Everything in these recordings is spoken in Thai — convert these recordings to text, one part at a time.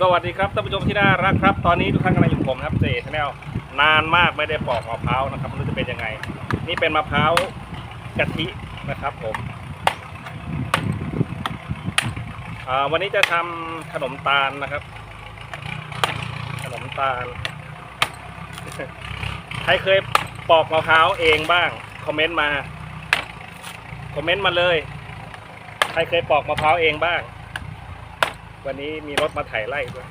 สวัสดีครับท่านผู้ชมที่น่ารักครับ ตอนนี้ทุกท่านกำลังอยู่ผมครับเจชแนลนานมากไม่ได้ปอกมะพร้าวนะครับไม่รู้จะเป็นยังไง นี่เป็นมะพร้าวกะทินะครับผมวันนี้จะทำขนมตาลนะครับ ขนมตาล ใครเคยปอกมะพร้าวเองบ้างคอมเมนต์มาคอมเมนต์มาเลย ใครเคยปอกมะพร้าวเองบ้าง วันนี้มีรถมาไถไล่ด้วย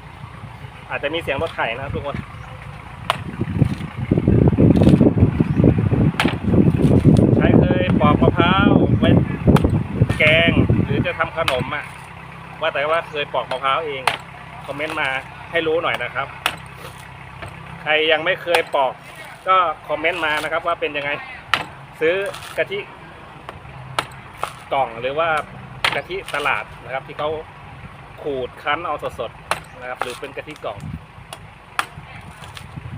อาจจะมีเสียงรถไถนะครับทุกคนใครเคยปอกมะพร้าวไว้แกงหรือจะทำขนมอะ ว่าแต่ว่าเคยปอกมะพร้าวเองคอมเมนต์มาให้รู้หน่อยนะครับ ใครยังไม่เคยปอก ก็คอมเมนต์มานะครับ ว่าเป็นยังไง ซื้อกะทิกล่องหรือว่ากะทิตลาดนะครับ ที่เขา ขูดคั้นเอาสดๆนะครับ หรือเป็นกะทิกล่อง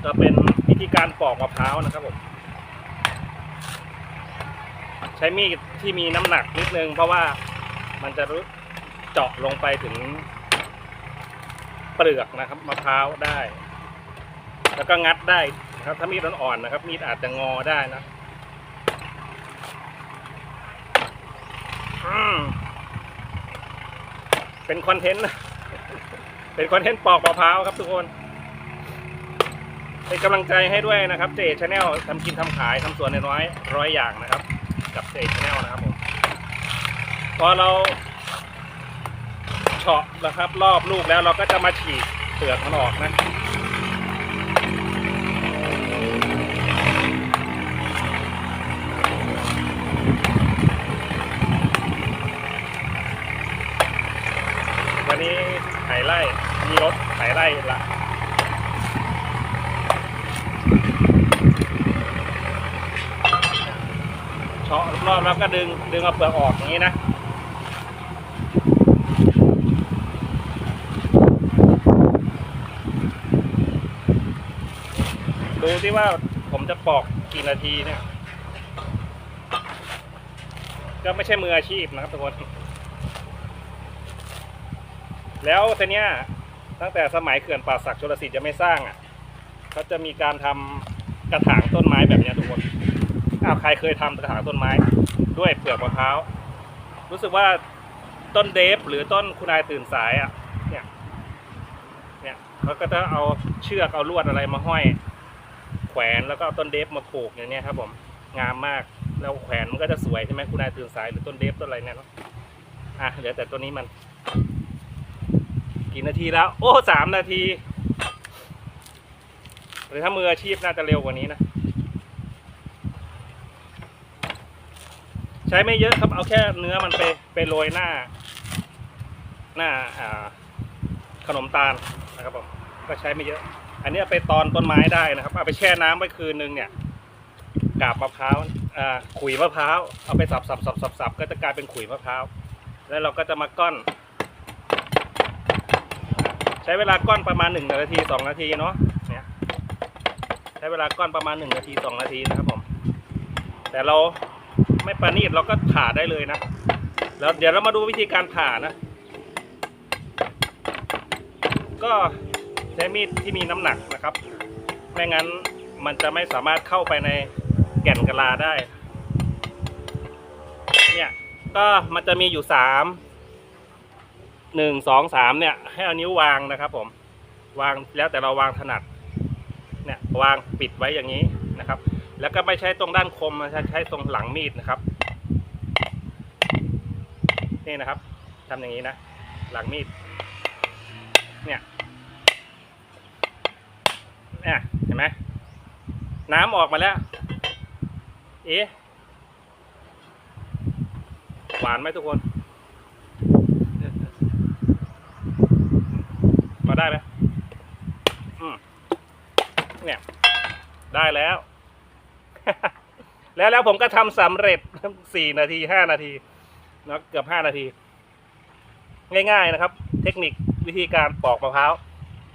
ก็เป็นวิธีการปอกมะพร้าวนะครับผมใช้มีดที่มีน้ำหนักนิดนึง เพราะว่ามันจะรู้เจาะลงไปถึงเปลือกนะครับมะพร้าวได้ แล้วก็งัดได้นะครับถ้ามีดอ่อนๆนะครับ มีดอาจจะงอได้นะ อืม เป็นคอนเทนต์เป็นคอนเทนต์ปอกมะพร้าวครับทุกคน เป็นกำลังใจให้ด้วยนะครับเจชาแนลทำกินทำขายทำสวนในร้อยร้อยอย่างนะครับ กับเจชาแนลนะครับผมพอเราเฉาะนะครับ รอบลูกแล้วเราก็จะมาฉีกเปลือกมันออกนะ วันนี้ไถไล่ มีรถไถไล่ละเฉาะรอบแล้วก็ดึงดึงเอาเปลือกออกอย่างนี้นะดูที่ว่าผมจะปอกกี่นาทีเนี่ย ก็ไม่ใช่มืออาชีพนะครับทุกคน แล้วทีเนี้ย ตั้งแต่สมัยเขื่อนป่าศักดิ์ชลสิทธิ์จะไม่สร้างอะเขาจะมีการทำกระถางต้นไม้แบบนี้ทุกคนอ้าวใครเคยทำกระถางต้นไม้ ด้วยเปลือกมะพร้าวรู้สึกว่าต้นเดฟหรือต้นคุณนายตื่นสายอะเนี่ยเนี่ยเขาก็จะเอาเชือกเอาลวดอะไรมาห้อย แขวนแล้วก็เอาต้นเดฟมาผูกอย่างเนี้ยครับผมงามมากแล้วแขวนมันก็จะสวยใช่ไหมคุณนายตื่นสายหรือต้นเดฟต้นอะไรเนี่ยเนาะอะเหลือแต่ตัวนี้มัน กี่นาทีแล้ว โอ้สามนาที หรือถ้ามืออาชีพน่าจะเร็วกว่านี้นะ ใช้ไม่เยอะครับเอาแค่เนื้อมันไปไปโรยหน้า หน้าขนมตาลนะครับผมก็ใช้ไม่เยอะ อันนี้ไปตอนต้นไม้ได้นะครับ เอาไปแช่น้ำไว้คืนนึงเนี่ยกาบมะพร้าวขุยมะพร้าว เอาไปสับสับสับสับสับก็จะกลายเป็นขุยมะพร้าว แล้วเราก็จะมาก้อน ใช้เวลาก้อนประมาณหนึ่งนาทีสองนาทีเนาะเนี่ยใช้เวลาก้อนประมาณหนึ่งนาทีสองนาทีนะครับผม แต่เราไม่ประณีตเราก็ผ่าได้เลยนะแล้วเดี๋ยวเรามาดูวิธีการผ่านะ ก็ใช้มีดที่มีน้ำหนักนะครับ ไม่งั้นมันจะไม่สามารถเข้าไปในแก่นกะลาได้ เนี่ย ก็มันจะมีอยู่สาม หนึ่งสองสามเนี่ย ให้เอานิ้ววางนะครับ ผม วางแล้วแต่เราวางถนัด เนี่ยวางปิดไว้อย่างนี้นะครับ แล้วก็ไม่ใช้ตรงด้านคมใช้ใช้ตรงหลังมีดนะครับ นี่นะครับทำอย่างนี้นะหลังมีด เนี่ยเนี่ยเห็นไหมน้ำออกมาแล้ว เอ๊ะหวานไหมทุกคน มาได้ไหมอืมเนี่ย ได้แล้ว แล้วแล้วผมก็ทำสำเร็จสี่นาทีห้านาทีเนะเกือบห้านาที ง่ายๆนะครับ เทคนิควิธีการปอกมะพร้าว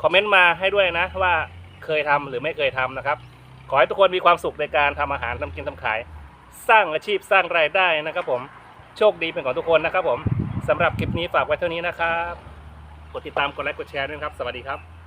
คอมเมนต์มาให้ด้วยนะ ว่าเคยทำหรือไม่เคยทำนะครับ ขอให้ทุกคนมีความสุขในการทำอาหารทำกินทำขาย สร้างอาชีพสร้างรายได้นะครับ ผมโชคดีเป็นของทุกคนนะครับ ผมสำหรับคลิปนี้ฝากไว้เท่านี้นะครับ กดติดตามกดไลค์กดแชร์ด้วยครับ สวัสดีครับ